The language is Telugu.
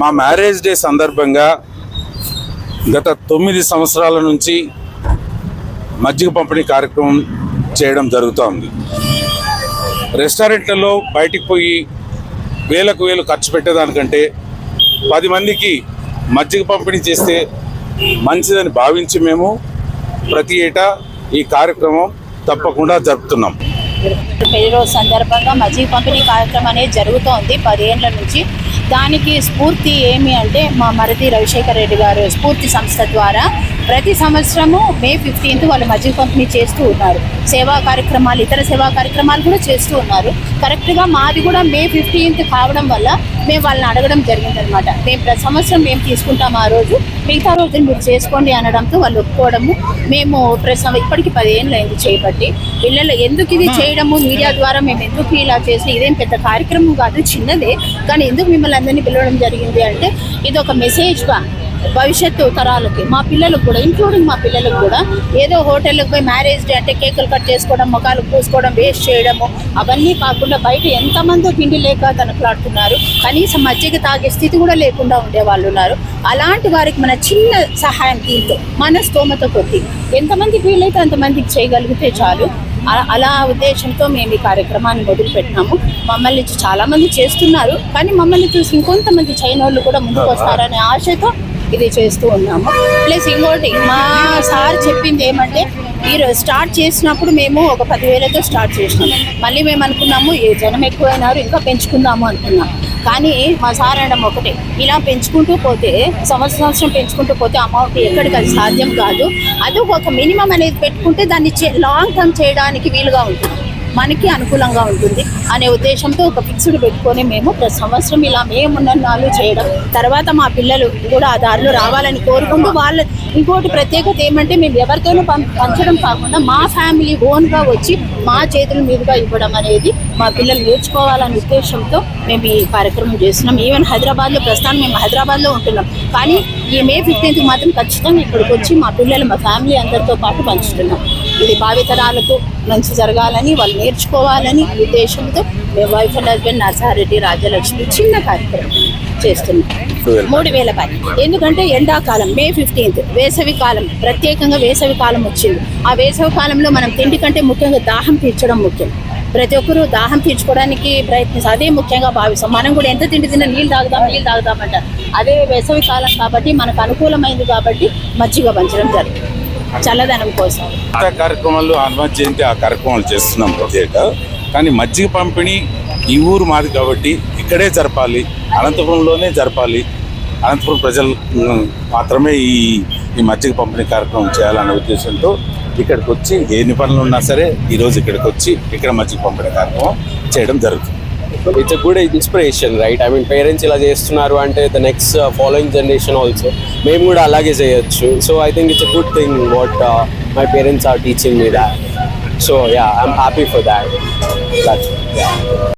మా మ్యారేజ్ డే సందర్భంగా గత తొమ్మిది సంవత్సరాల నుంచి మజ్జిగ పంపిణీ కార్యక్రమం చేయడం జరుగుతోంది రెస్టారెంట్లలో బయటికి పోయి వేలకు వేలు ఖర్చు పెట్టేదానికంటే పది మందికి మజ్జిగ పంపిణీ చేస్తే మంచిదని భావించి మేము ప్రతి ఏటా ఈ కార్యక్రమం తప్పకుండా జరుపుతున్నాం. పెళ్ళి రోజు సందర్భంగా మజ్జిగ పంపిణీ కార్యక్రమం అనేది జరుగుతోంది. పదేళ్ళ నుంచి దానికి స్ఫూర్తి ఏమి అంటే మా మరతి రవిశేఖర్ రెడ్డి గారు స్ఫూర్తి సంస్థ ద్వారా ప్రతి సంవత్సరము మే ఫిఫ్టీన్త్ వాళ్ళు మజ్జిగ పంపిణీ చేస్తూ ఉన్నారు. సేవా కార్యక్రమాలు ఇతర సేవా కార్యక్రమాలు కూడా చేస్తూ ఉన్నారు. కరెక్ట్గా మాది కూడా మే ఫిఫ్టీన్త్ కావడం వల్ల మేము వాళ్ళని అడగడం జరిగిందనమాట మేము ప్రతి సంవత్సరం మేము తీసుకుంటాం ఆ రోజు. మిగతా రోజులు మీరు చేసుకోండి అనడంతో వాళ్ళు ఒప్పుకోవడము. మేము ప్రతి ఇప్పటికి పదిహేనులు అయింది చేయబట్టి పిల్లలు ఎందుకు ఇది చేయడము మీడియా ద్వారా మేము ఎందుకు ఇలా చేసి ఇదేం పెద్ద కార్యక్రమం కాదు చిన్నదే. కానీ ఎందుకు మిమ్మల్ని అందరినీ పిలవడం జరిగింది అంటే ఇది ఒక మెసేజ్గా భవిష్యత్తు తరాలకి మా పిల్లలకు కూడా ఇంక్లూడింగ్ మా పిల్లలకు కూడా ఏదో హోటళ్ళకి పోయి మ్యారేజ్ డే అంటే కేకులు కట్ చేసుకోవడం ముఖాలు పూసుకోవడం వేస్ట్ చేయడము అవన్నీ కాకుండా బయట ఎంతమందో తిండి లేక తనకులాడుతున్నారు కనీసం మజ్జిగ తాగే స్థితి కూడా లేకుండా ఉండే వాళ్ళు ఉన్నారు. అలాంటి వారికి మన చిన్న సహాయం దీంతో మన స్తోమత కొద్ది ఎంతమందికి వీలైతే అంతమందికి చేయగలిగితే చాలు. అలా- అలా ఉద్దేశంతో మేము ఈ కార్యక్రమాన్ని మొదలుపెట్టినాము మమ్మల్ని చాలా మంది చేస్తున్నారు కానీ మమ్మల్ని చూసి ఇంకొంతమంది చైన్ వాళ్ళు కూడా ముందుకు వస్తారనే ఆశతో ఇది చేస్తూ ఉన్నాము. ప్లస్ ఇంకోటి మా సార్ చెప్పింది ఏమంటే మీరు స్టార్ట్ చేసినప్పుడు మేము ఒక పదివేలతో స్టార్ట్ చేసినాము మళ్ళీ మేము అనుకున్నాము ఏ జనం ఎక్కువైనారు ఇంకా పెంచుకుందాము అనుకున్నాము కానీ మా సార్ అనడం ఒకటే. ఇలా పెంచుకుంటూ పోతే సంవత్సరం సంవత్సరం పెంచుకుంటూ పోతే అమౌంట్ ఎక్కడికి అది సాధ్యం కాదు. అది ఒక మినిమం అనేది పెట్టుకుంటే దాన్ని లాంగ్ టర్మ్ చేయడానికి వీలుగా ఉంటుంది. మనకి అనుకూలంగా ఉంటుంది అనే ఉద్దేశంతో ఒక ఫిక్స్డ్ పెట్టుకొని మేము ప్రతి సంవత్సరం ఇలా మేమున్నాళ్ళు చేయడం తర్వాత మా పిల్లలు కూడా ఆ దారిలో రావాలని కోరుకుంటూ వాళ్ళ ఇంకోటి ప్రత్యేకత ఏమంటే మేము ఎవరితోనూ పం- పంచడం కాకుండా మా ఫ్యామిలీ ఓన్గా వచ్చి మా చేతుల మీదుగా ఇవ్వడం అనేది మా పిల్లలు నేర్చుకోవాలనే ఉద్దేశంతో మేము ఈ కార్యక్రమం చేస్తున్నాం. ఈవెన్ హైదరాబాద్లో ప్రస్తుతానికి మేము హైదరాబాద్లో ఉంటున్నాం. కానీ ఈ మే ఫిఫ్టీన్త్ మాత్రం ఖచ్చితంగా ఇక్కడికి వచ్చి మా పిల్లలు మా ఫ్యామిలీ అందరితో పాటు పంచుతున్నాం. ఇది భావితరాలకు మంచి జరగాలని వాళ్ళు నేర్చుకోవాలని ఉద్దేశంతో మేము wife and husband Narasareddy Rajalakshmi చిన్న కార్యక్రమం చేస్తున్నాం మూడు వేల పది. ఎందుకంటే ఎండాకాలం మే ఫిఫ్టీన్త్ వేసవి కాలం ప్రత్యేకంగా వేసవి కాలం వచ్చింది. ఆ వేసవి కాలంలో మనం తిండి కంటే ముఖ్యంగా దాహం తీర్చడం ముఖ్యం. ప్రతి ఒక్కరూ దాహం తీర్చుకోవడానికి ప్రయత్నిస్తాం అదే ముఖ్యంగా భావిస్తాం. మనం కూడా ఎంత తిండి తిన్నా నీళ్ళు తాగుదాం నీళ్ళు తాగుదామంటారు అదే వేసవి కాలం కాబట్టి మనకు అనుకూలమైంది కాబట్టి మజ్జిగ పంచడం జరిగింది. చల్లదనం కోసం. కార్యక్రమాలు హనుమత్ జయంతి ఆ కార్యక్రమాలు చేస్తున్నాం ప్రత్యేక. కానీ మజ్జిగ పంపిణీ ఈ ఊరు మాది కాబట్టి ఇక్కడే జరపాలి అనంతపురంలోనే జరపాలి. అనంతపురం ప్రజలు మాత్రమే ఈ ఈ మజ్జిగ పంపిణీ కార్యక్రమం చేయాలనే ఉద్దేశంతో ఇక్కడికి వచ్చి ఎన్ని పనులు ఉన్నా సరే ఈరోజు ఇక్కడికి వచ్చి ఇక్కడ మజ్జిగ పంపిణీ కార్యక్రమం చేయడం జరుగుతుంది. It's a good inspiration right I mean parents ఇలా చేస్తున్నారు అంటే the next following generation also మేము కూడా అలాగే చేయొచ్చు. So I think it's a good thing what my parents are teaching me that so yeah I'm happy for that that's